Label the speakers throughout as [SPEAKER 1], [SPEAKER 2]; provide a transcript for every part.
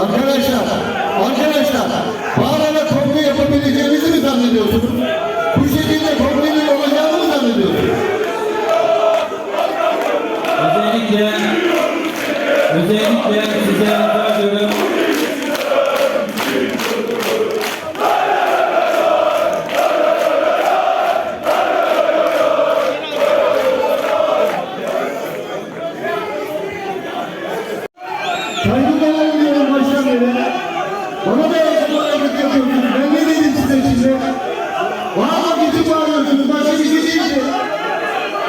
[SPEAKER 1] Arkadaşlar, arkadaşlar, bağırana kongre yapabileceğinizi mi zannediyorsunuz? Bu şekilde kongrenin olacağını mı zannediyorsunuz?
[SPEAKER 2] Özellikle özellikle size rica ediyorum.
[SPEAKER 1] Bana da yapıyorsunuz. Ben ne dedim size şimdi? Bağırmak için bağırıyorsunuz. Başka bir şey değil ki.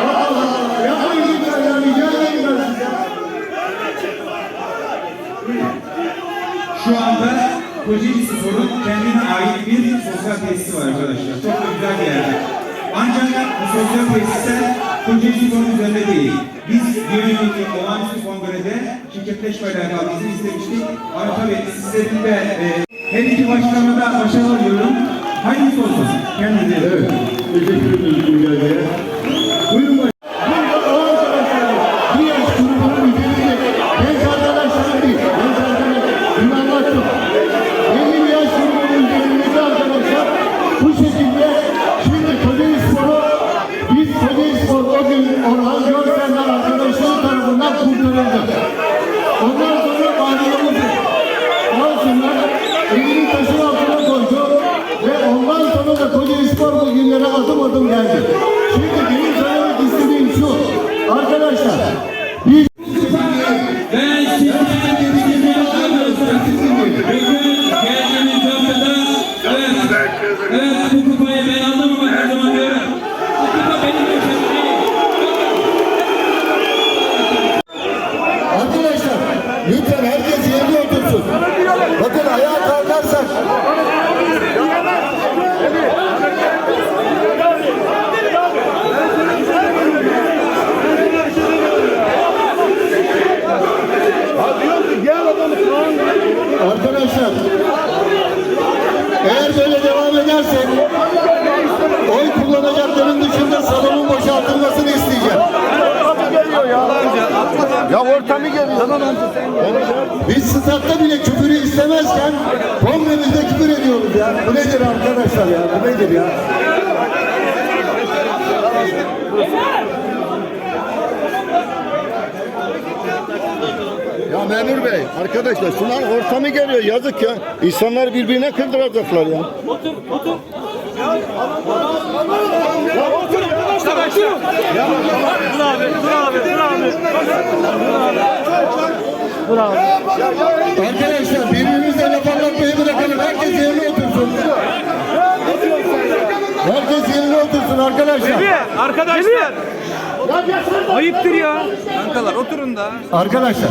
[SPEAKER 1] Allah Allah. Yapmayın lütfen ya. Rica ederim ben size.
[SPEAKER 3] Şu anda Kocaeli Spor'un kendine ait bir sosyal tesisi var arkadaşlar. Çok da güzel bir yerde. Ancak bu sosyal tesisler Spor'un üzerinde değil. Biz yönetimdeki olağanüstü kongrede şirketleşme alakalı izin istemiştik. Ama tabii sizlerin de e, her iki başkanına da başarılar diliyorum. Hayırlısı olsun. Kendinize.
[SPEAKER 1] Evet. Teşekkür ederiz bugünlere adım adım geldi. Şimdi benim söylemek istediğim şu. Arkadaşlar biz
[SPEAKER 2] Ben alıyoruz. Bugün geldiğimiz noktada evet, evet bu kupayı ben aldım ama her zaman diyorum. Bu kupa benim
[SPEAKER 1] Ya ortamı geliyor. Tamam amca sen Biz statta bile küfürü istemezken kongremizde küfür ediyoruz ya. Bu nedir arkadaşlar ya? Bu nedir ya? Ya memur bey, arkadaşlar şunlar ortamı geliyor yazık ya. İnsanlar birbirine kırdıracaklar ya. Arkadaşlar birbirimizle laf anlatmayı bırakalım. Herkes yerine otursun. Herkes yerine otursun arkadaşlar.
[SPEAKER 4] Arkadaşlar. Ayıptır ya. Kankalar oturun da.
[SPEAKER 1] Arkadaşlar.